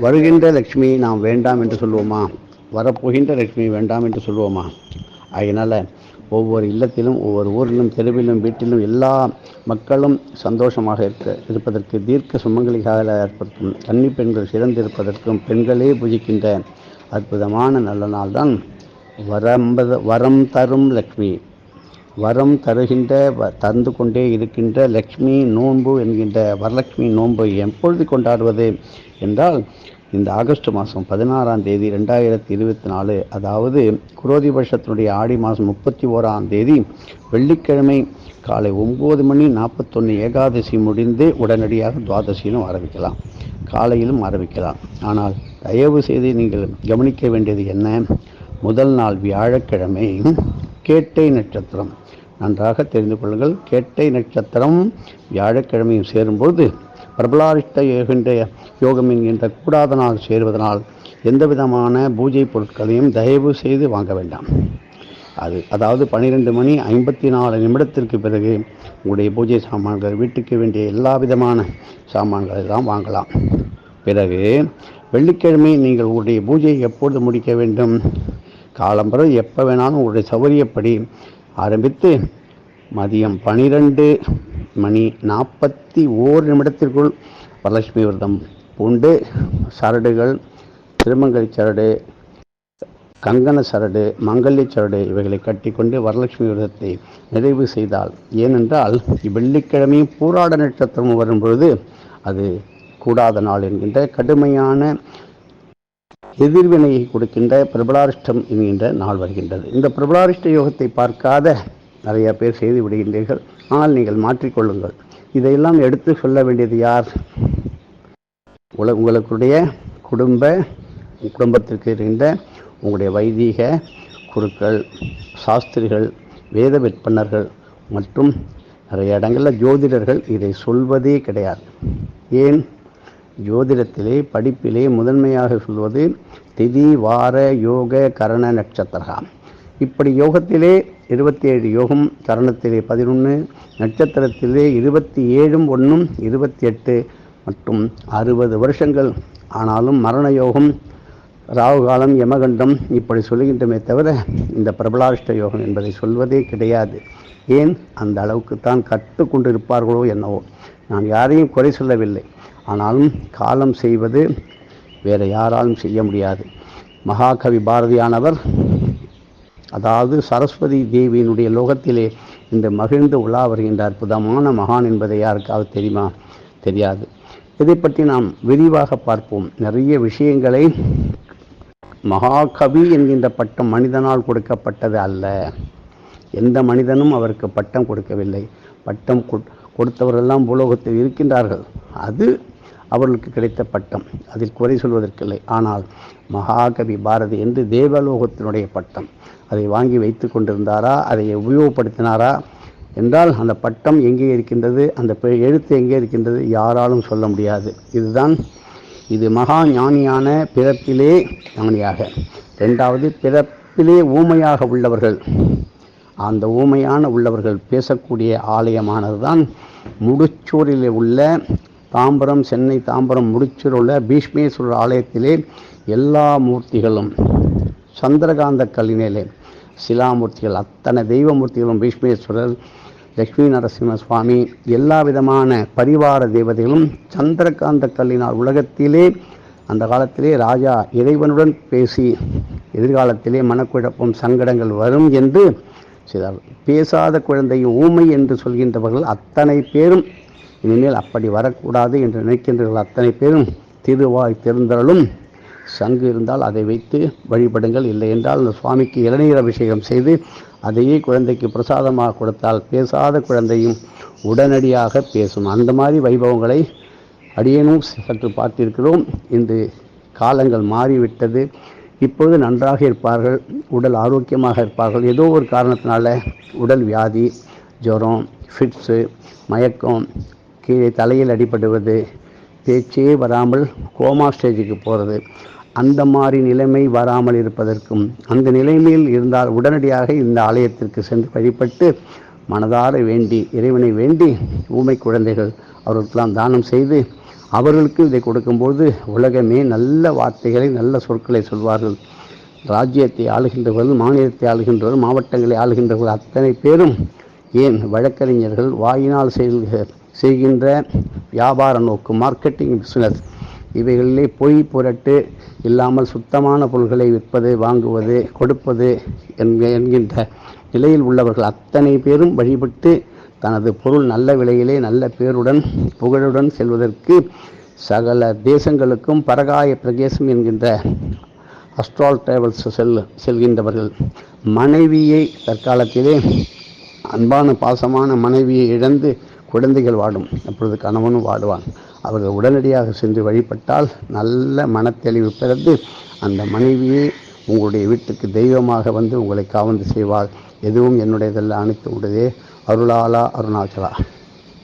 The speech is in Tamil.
வருகின்ற லக்ஷ்மி நாம் வேண்டாம் என்று சொல்லுவோமா? வரப்போகின்ற லக்ஷ்மி வேண்டாம் என்று சொல்லுவோமா? அதனால் ஒவ்வொரு இல்லத்திலும் ஒவ்வொரு ஊரிலும் தெருவிலும் வீட்டிலும் எல்லா மக்களும் சந்தோஷமாக இருக்க இருப்பதற்கு தீர்க்க சுமங்கலிகாக ஏற்படுத்தும் கன்னி பெண்கள் சிறந்திருப்பதற்கும் பெண்களே பூஜிக்கின்ற அற்புதமான நல்ல நாள் தான் வரம்பது வரம் தரும் லக்ஷ்மி. வரம் தருகின்ற வ- தந்து கொண்டே இருக்கின்ற லக்ஷ்மி நோன்பு என்கின்ற வரலட்சுமி நோன்பை எப்பொழுது கொண்டாடுவது என்றால் இந்த ஆகஸ்ட் மாதம் பதினாறாம் தேதி ரெண்டாயிரத்தி இருபத்தி நாலு அதாவது குரோதி வருஷத்தினுடைய ஆடி மாதம் முப்பத்தி ஓராம் தேதி வெள்ளிக்கிழமை காலை ஒம்பது மணி நாற்பத்தொன்று ஏகாதசி முடிந்து உடனடியாக துவாதசியிலும் ஆரம்பிக்கலாம். காலையிலும் ஆரம்பிக்கலாம். ஆனால் தயவு செய்து நீங்கள் கவனிக்க வேண்டியது என்ன? முதல் நாள் வியாழக்கிழமை கேட்டை நட்சத்திரம். நன்றாக தெரிந்து கொள்ளுங்கள். கேட்டை நட்சத்திரம் வியாழக்கிழமையும் சேரும்போது பிரபலாரிஷ்ட ஏகின்ற யோகம் என்கின்ற கூடாத நாள் சேருவதனால் எந்த விதமான பூஜை பொருட்களையும் தயவு செய்து வாங்க வேண்டாம். அது அதாவது பன்னிரெண்டு மணி ஐம்பத்தி நாலு நிமிடத்திற்கு பிறகு உங்களுடைய பூஜை சாமான்கள் வீட்டுக்கு வேண்டிய எல்லா விதமான சாமான்களை எல்லாம் வாங்கலாம். பிறகு வெள்ளிக்கிழமை நீங்கள் உங்களுடைய பூஜையை எப்பொழுது முடிக்க வேண்டும்? காலம்பரம் எப்போ வேணாலும் உங்களுடைய சௌகரியப்படி ஆரம்பித்து மதியம் பனிரெண்டு மணி நாற்பத்தி ஓர் நிமிடத்திற்குள் வரலட்சுமி விரதம் பூண்டு சரடுகள் திருமங்கலி சரடு கங்கண சரடு மங்கல்ய சரடு இவைகளை கட்டிக்கொண்டு வரலட்சுமி விரதத்தை நிறைவு செய்தால் ஏனென்றால் வெள்ளிக்கிழமையும் பூராட நட்சத்திரம் வரும் பொழுது அது கூடாத நாள் என்கின்ற கடுமையான எதிர்வினையை கொடுக்கின்ற பிரபலாரிஷ்டம் என்கின்ற நாள் வருகின்றது. இந்த பிரபலாரிஷ்ட யோகத்தை பார்க்காத நிறையா பேர் செய்து விடுகின்றீர்கள். ஆனால் நீங்கள் மாற்றிக்கொள்ளுங்கள். இதையெல்லாம் எடுத்து சொல்ல வேண்டியது யார்? உல உங்களுடைய குடும்ப குடும்பத்திற்கு இருக்கின்ற உங்களுடைய வைதீக குருக்கள் சாஸ்திரிகள் வேத விற்பனர்கள் மற்றும் நிறைய இடங்களில் ஜோதிடர்கள் இதை சொல்வதே கிடையாது. ஏன்? ஜோதிடத்திலே படிப்பிலே முதன்மையாக சொல்வது திதி வார யோக கரண நட்சத்திரா இப்படி யோகத்திலே இருபத்தி ஏழு யோகம் கரணத்திலே பதினொன்று நட்சத்திரத்திலே இருபத்தி ஏழும் ஒன்றும் இருபத்தி எட்டு மற்றும் அறுபது வருஷங்கள். ஆனாலும் மரண யோகம் ராகுகாலம் யமகண்டம் இப்படி சொல்லுகின்றமே தவிர இந்த பிரபலாஷ்ட யோகம் என்பதை சொல்வதே கிடையாது. ஏன்? அந்த அளவுக்கு தான் கற்றுக்கொண்டு இருப்பார்களோ என்னவோ. நான் யாரையும் குறை சொல்லவில்லை. ஆனாலும் காலம் செய்வது வேறு யாராலும் செய்ய முடியாது. மகாகவி பாரதியானவர் அதாவது சரஸ்வதி தேவியினுடைய லோகத்திலே இந்த மகிழ்ந்து உலா வருகின்ற அற்புதமான மகான் என்பதை யாருக்காவது தெரியுமா? தெரியாது. இதை பற்றி நாம் விரிவாக பார்ப்போம். நிறைய விஷயங்களை மகாகவி என்கின்ற பட்டம் மனிதனால் கொடுக்கப்பட்டது அல்ல. எந்த மனிதனும் அவருக்கு பட்டம் கொடுக்கவில்லை. பட்டம் கொடுத்தவரெல்லாம் பூலோகத்தில் இருக்கின்றார்கள். அது அவர்களுக்கு கிடைத்த பட்டம். அதில் குறை சொல்வதற்கில்லை. ஆனால் மகாகவி பாரதி என்று தேவலோகத்தினுடைய பட்டம். அதை வாங்கி வைத்து கொண்டிருந்தாரா? அதை உபயோகப்படுத்தினாரா? என்றால் அந்த பட்டம் எங்கே இருக்கின்றது? அந்த பெ- எழுத்து எங்கே இருக்கின்றது? யாராலும் சொல்ல முடியாது. இதுதான் இது மகா ஞானியான பிறப்பிலே ஞானியாக. ரெண்டாவது பிறப்பிலே ஊமையாக உள்ளவர்கள். அந்த ஊமையான உள்ளவர்கள் பேசக்கூடிய ஆலயமானது தான் முடிச்சூரிலே உள்ள தாம்பரம் சென்னை தாம்பரம் முடிச்சூரில் உள்ள பீஷ்மேஸ்வரர் ஆலயத்திலே எல்லா மூர்த்திகளும் சந்திரகாந்த கல்லினிலே சிலாமூர்த்திகள் அத்தனை தெய்வமூர்த்திகளும் பீஷ்மேஸ்வரர் லக்ஷ்மி நரசிம்ம சுவாமி எல்லா விதமான பரிவார தேவதைகளும் சந்திரகாந்த கல்லினால் உலகத்திலே அந்த காலத்திலே ராஜா இறைவனுடன் பேசி எதிர்காலத்திலே மனக்குழப்பம் சங்கடங்கள் வரும் என்று செய்தார் பேசாத குழந்தையும் ஊமை என்று சொல்கின்றவர்கள் அத்தனை பேரும் இனிமேல் அப்படி வரக்கூடாது என்று நினைக்கின்றவர்கள் அத்தனை பேரும். திருவாய் திருந்தரலும் சங்கு இருந்தால் அதை வைத்து வழிபடுங்கள். இல்லை என்றால் அந்த சுவாமிக்கு இளநீர் அபிஷேகம் செய்து அதையே குழந்தைக்கு பிரசாதமாக கொடுத்தால் பேசாத குழந்தையும் உடனடியாக பேசும். அந்த மாதிரி வைபவங்களை அடியேனும் சற்று பார்த்திருக்கிறோம். இன்று காலங்கள் மாறிவிட்டது. இப்பொழுது நன்றாக இருப்பார்கள் உடல் ஆரோக்கியமாக இருப்பார்கள். ஏதோ ஒரு காரணத்தினால உடல் வியாதி ஜுரம் ஃபிட்ஸு மயக்கம் கீழே தலையில் அடிபடுவது பேச்சே வராமல் கோமா ஸ்டேஜுக்கு போகிறது அந்த மாதிரி நிலைமை வராமல் இருப்பதற்கும் அந்த நிலைமையில் இருந்தால் உடனடியாக இந்த ஆலயத்திற்கு சென்று வழிபட்டு மனதார வேண்டி இறைவனை வேண்டி ஊமை குழந்தைகள் அவர்களுக்கெல்லாம் தானம் செய்து அவர்களுக்கு இதை கொடுக்கும்போது உலகமே நல்ல வார்த்தைகளை நல்ல சொற்களை சொல்வார்கள். ராஜ்யத்தை ஆளுகின்றவர்கள் மாநிலத்தை ஆளுகின்றவர்கள் மாவட்டங்களை ஆளுகின்றவர்கள் அத்தனை பேரும் ஏன் வழக்கறிஞர்கள் வாயினால் செய்கிற செய்கின்ற வியாபார நோக்கு மார்க்கெட்டிங் பிஸ்னஸ் இவைகளிலே பொய் புரட்டு இல்லாமல் சுத்தமான பொருள்களை விற்பது வாங்குவது கொடுப்பது என்கின்ற நிலையில் உள்ளவர்கள் அத்தனை பேரும் வழிபட்டு தனது பொருள் நல்ல விலையிலே நல்ல பேருடன் புகழுடன் செல்வதற்கு சகல தேசங்களுக்கும் பரகாய பிரதேசம் என்கின்ற அஸ்ட்ரால் டிராவல்ஸ் செல் செல்கின்றவர்கள். மனைவியை தற்காலத்திலே அன்பான பாசமான மனைவியை இழந்து குழந்தைகள் வாடும் அப்பொழுது கணவனும் வாடுவான். அவர்கள் உடனடியாக சென்று வழிபட்டால் நல்ல மனத்தெளிவு பிறந்து அந்த மனைவியே உங்களுடைய வீட்டுக்கு தெய்வமாக வந்து உங்களை காவந்து செய்வாள். எதுவும் என்னுடையதெல்லாம் அனைத்து உடையதே அருளாலா அருணாச்சலா.